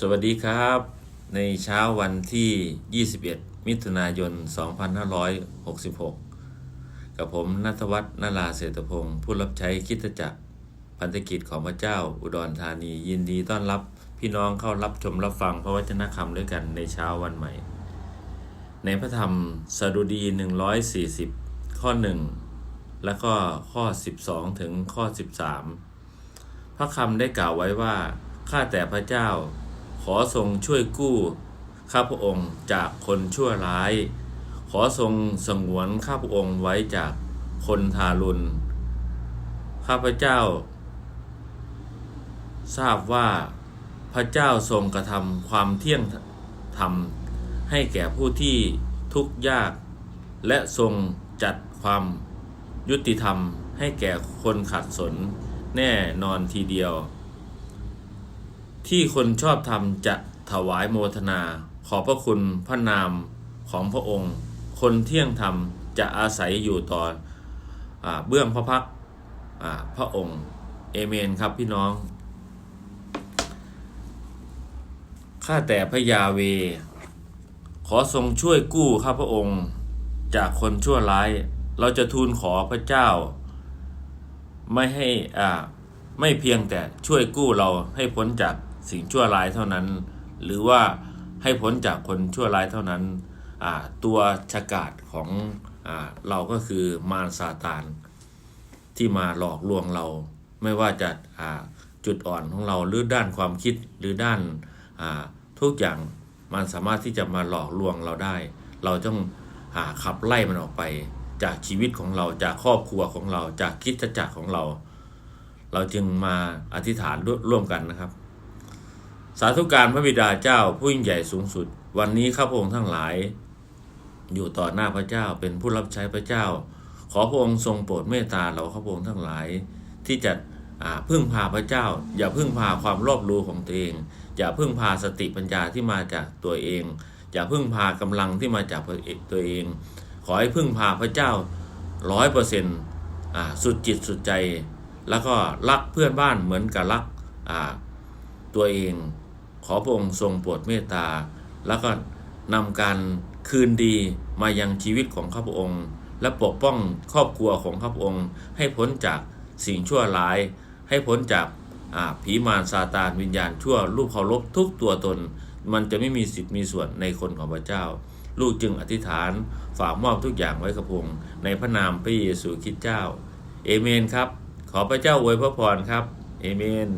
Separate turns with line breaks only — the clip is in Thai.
สวัสดีครับ ในเช้าวันที่ 21 มิถุนายน 2566 กับผมนัทวัฒน์นาราเศรษฐพงศ์ผู้รับใช้คิดจักรพันธกิจของพระเจ้าอุดรธานียินดีต้อนรับพี่น้องเข้ารับชมรับฟังพระวจนะคำด้วยกันในเช้าวันใหม่ ในพระธรรมสดุดี 140 ข้อ 1 และก็ข้อ 12 ถึงข้อ 13 พระคำได้กล่าวไว้ว่า ข้าแต่พระเจ้า ขอทรงช่วยกู้ข้าพระองค์จากคนชั่วร้าย ขอทรงสงวนข้าพระองค์ไว้จากคนทารุณ ข้าพเจ้า ทราบว่าพระเจ้าทรงกระทำความเที่ยงธรรมให้แก่ผู้ที่ทุกข์ยาก และทรงจัดความยุติธรรมให้แก่คนขัดสนแน่นอนทีเดียว ที่คนชอบธรรมจะถวายโมทนา ขอพระคุณพระนามของพระองค์ คนเที่ยงธรรมจะอาศัยอยู่ต่ออเบื้องพระพักพระองค์เอเมนครับพี่น้องข้าแต่พระยาเว ขอทรงช่วยกู้ข้าพระองค์ จากคนชั่วร้าย เราจะทูลขอพระเจ้า ไม่ให้อ่าไม่เพียงแต่ช่วยกู้เราให้พ้นจาก สิ่งชั่วร้ายเท่านั้น หรือว่าให้พ้นจากคนชั่วร้ายเท่านั้น ตัวฉกาจของอเราก็คือมารซาตานที่มาหลอกลวงเรา ไม่ว่าจะจุดอ่อนของเราหรือด้านความคิดหรือด้านทุกอย่างมันสามารถที่จะมาหลอกลวงเราได้ เราต้องหาขับไล่มันออกไป จากชีวิตของเราจากครอบครัวของเราจากคิดจักรของเรา เราจึงมาอธิษฐานร่วมกันนะครับ สาธุการพระบิดาเจ้าผู้ยิ่งใหญ่สูงสุด วันนี้ข้าพงค์ทั้งหลาย อยู่ต่อหน้าพระเจ้าเป็นผู้รับใช้พระเจ้า ขอพระองค์ทรงโปรดเมตตาเราข้าพงค์ทั้งหลาย ที่จะพึ่งพาพระเจ้า อย่าพึ่งพาความรอบรู้ของตัวเอง อย่าพึ่งพาสติปัญญาที่มาจากตัวเอง อย่าพึ่งพากำลังที่มาจากตัวเอง ขอให้พึ่งพาพระเจ้าร้อยเปอร์เซ็นต์สุดจิตสุดใจ แล้วก็รักเพื่อนบ้านเหมือนกับรักตัวเอง ขอพระองค์ทรงโปรดเมตตา แล้วก็นำการคืนดีมายังชีวิตของข้าพระองค์ และปกป้องครอบครัวของข้าพระองค์ ให้พ้นจากสิ่งชั่วร้าย ให้พ้นจากผีมารซาตานวิญญาณชั่วลูกเคารพทุกตัวตน มันจะไม่มีสิทธิ์มีส่วนในคนของพระเจ้า ลูกจึงอธิษฐานฝากมอบทุกอย่างไว้กับพระองค์ในพระนามพระเยซูคริสต์เจ้าเอเมนครับ ขอพระเจ้าอวยพระพรครับเอเมน